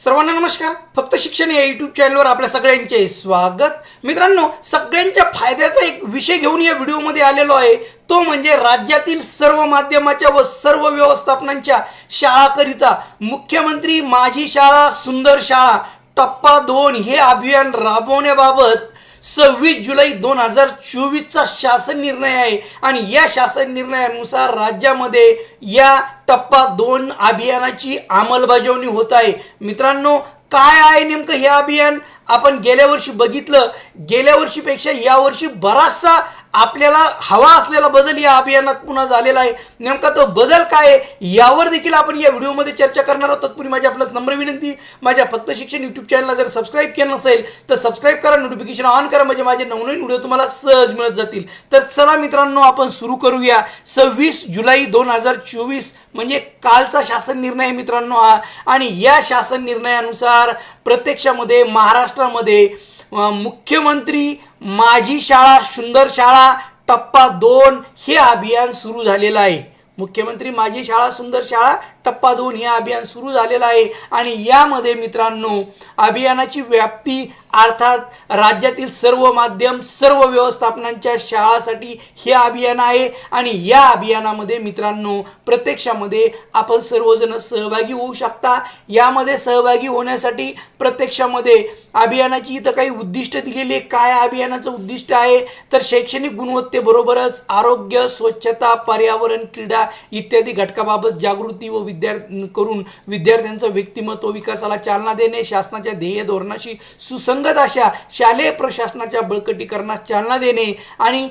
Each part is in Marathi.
सर्वांना नमस्कार. फक्त शिक्षण या यूट्यूब चॅनलवर आपल्या सगळ्यांचे स्वागत. मित्रांनो सगळ्यांच्या फायद्याचा एक विषय घेऊन या व्हिडिओमध्ये आलेलो आहे. तो म्हणजे राज्यातील सर्व माध्यमाच्या व सर्व व्यवस्थापनांच्या शाळाकरिता मुख्यमंत्री माझी शाळा सुंदर शाळा टप्पा दोन हे अभियान राबवण्याबाबत सव्वीस जुलै दोन हजार चोवीसचा शासन निर्णय आहे. आणि या शासन निर्णयानुसार राज्यामध्ये या टप्पा दोन अभियानाची अंमलबजावणी होत आहे. मित्रांनो काय आहे नेमकं हे अभियान? आपण गेल्या वर्षी बघितलं. गेल्या वर्षीपेक्षा यावर्षी बराचसा आपल्याला हवा असलेला बदल या अभियानात पुन्हा झालेला आहे. नेमका तो बदल काय आहे यावर देखील आपण या व्हिडिओमध्ये चर्चा करणार आहोत. तत्पूर्वी माझी आपल्याला नम्र विनंती माझ्या फक्त शिक्षण यूट्यूब चॅनलला जर सबस्क्राईब केलं नसेल तर सबस्क्राईब करा नोटिफिकेशन ऑन करा. म्हणजे माझे नवनवीन व्हिडिओ तुम्हाला सहज मिळत जातील. तर चला मित्रांनो आपण सुरू करूया. सव्वीस जुलै दोन हजार चोवीस म्हणजे कालचा शासन निर्णय आहे मित्रांनो हा. आणि या शासन निर्णयानुसार प्रत्यक्षामध्ये महाराष्ट्रामध्ये मुख्यमंत्री माझी शाळा सुंदर शाळा टप्पा दोन हे अभियान सुरू झालेलं आहे. मुख्यमंत्री माझी शाळा सुंदर शाळा टप्पा दोन हे अभियान सुरू झालेलं आहे. आणि यामध्ये मित्रांनो अभियानाची व्याप्ती अर्थात राज्यातील सर्व माध्यम सर्व व्यवस्थापनांच्या शाळासाठी हे अभियान आहे. आणि या अभियानामध्ये मित्रांनो प्रत्यक्षामध्ये आपण सर्वजण सहभागी होऊ शकता. यामध्ये सहभागी होण्यासाठी प्रत्यक्षामध्ये अभियानाची इथं काही उद्दिष्ट दिलेली आहे. काय अभियानाचं उद्दिष्ट आहे? तर शैक्षणिक गुणवत्तेबरोबरच आरोग्य स्वच्छता पर्यावरण क्रीडा इत्यादी घटकाबाबत जागृती व विद्यार्थी करून विद्यार्थ्यांचं व्यक्तिमत्व विकासाला चालना देणे शासनाच्या ध्येय धोरणाशी सुसंगत अशा शालेय प्रशासनाच्या बळकटीकरणास चालना देणे आणि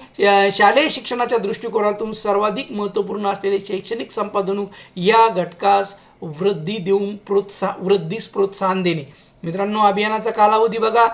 शालेय शिक्षणाच्या दृष्टिकोनातून सर्वाधिक महत्त्वपूर्ण असलेले शैक्षणिक संपादनूक या घटकास वृद्धी देऊन प्रोत्साह वृद्धीस प्रोत्साहन देणे. मित्रांनो अभियानाचा कालावधी बघा.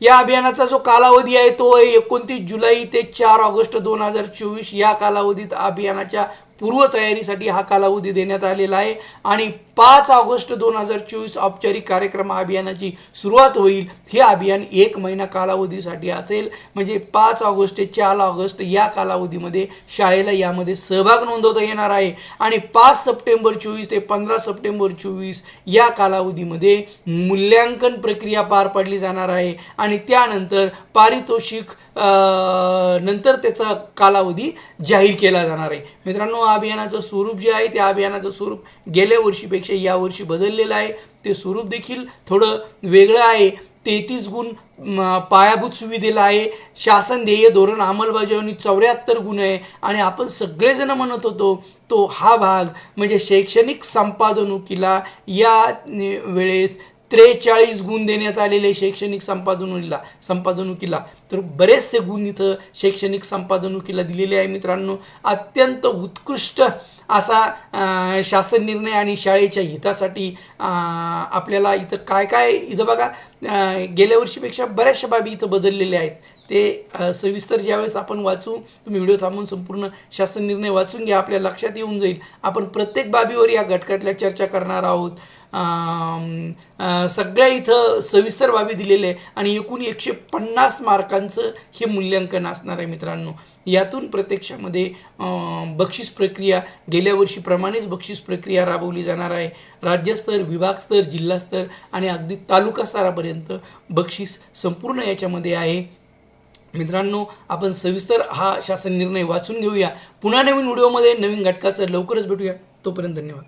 या अभियानाचा जो कालावधी आहे तो एकोणतीस जुलै ते चार ऑगस्ट दोन हजार चोवीस या कालावधीत अभियानाच्या पूर्वतयारीसाठी हा कालावधी देण्यात आलेला आहे आणि पाच ऑगस्ट दोन हजार चोवीस औपचारिक कार्यक्रम अभियानाची सुरुवात होईल. हे अभियान एक महिना कालावधीसाठी असेल. म्हणजे पाच ऑगस्ट ते चार ऑगस्ट या कालावधीमध्ये शाळेला यामध्ये सहभाग नोंदवता येणार आहे. आणि पाच सप्टेंबर चोवीस ते पंधरा सप्टेंबर चोवीस या कालावधीमध्ये मूल्यांकन प्रक्रिया पार पाडली जाणार आहे. आणि त्यानंतर पारितोषिक नंतर त्याचा कालावधी जाहीर केला जाणार आहे. मित्रांनो अभियानाचं स्वरूप जे आहे त्या अभियानाचं स्वरूप गेल्या वर्षीपेक्षा यावर्षी बदललेलं आहे. ते स्वरूप देखील थोडं वेगळं आहे. तेहतीस गुण पायाभूत सुविधेला आहे. शासन ध्येय धोरण अंमलबजावणी चौऱ्याहत्तर गुण आहे. आणि आपण सगळेजण म्हणत होतो तो हा भाग म्हणजे शैक्षणिक संपादनुकीला या वेळेस त्रेचाळीस गुण देण्यात आलेले शैक्षणिक संपादनुकीला संपादनुकीला. तर बरेचसे गुण इथं शैक्षणिक संपादनुकीला दिलेले आहे मित्रांनो. अत्यंत उत्कृष्ट असा शासन निर्णय आणि शाळेच्या हितासाठी आपल्याला इथं काय काय इथं बघा गेल्या वर्षीपेक्षा बऱ्याचशा बाबी इथं बदललेल्या आहेत. ते सविस्तर ज्यावेळेस आपण वाचू तुम्ही व्हिडिओ थांबून संपूर्ण शासन निर्णय वाचून घ्या आपल्या लक्षात येऊन जाईल. आपण प्रत्येक बाबीवर या घटकातल्या चर्चा करणार आहोत. सगळ्या इथं सविस्तर बाबी दिलेले आहे आणि एकूण एकशे पन्नास मार्कांचं हे मूल्यांकन असणार आहे मित्रांनो. यातून प्रत्यक्षामध्ये बक्षीस प्रक्रिया गेल्या वर्षीप्रमाणेच बक्षीस प्रक्रिया राबवली जाणार आहे. राज्यस्तर विभागस्तर जिल्हास्तर आणि अगदी तालुका स्तरापर्यंत बक्षीस संपूर्ण याच्यामध्ये आहे. मित्रांनो आपण सविस्तर हा शासन निर्णय वाचून घेऊया. पुन्हा नवीन व्हिडिओमध्ये नवीन घटकासह लवकरच भेटूया. तोपर्यंत धन्यवाद.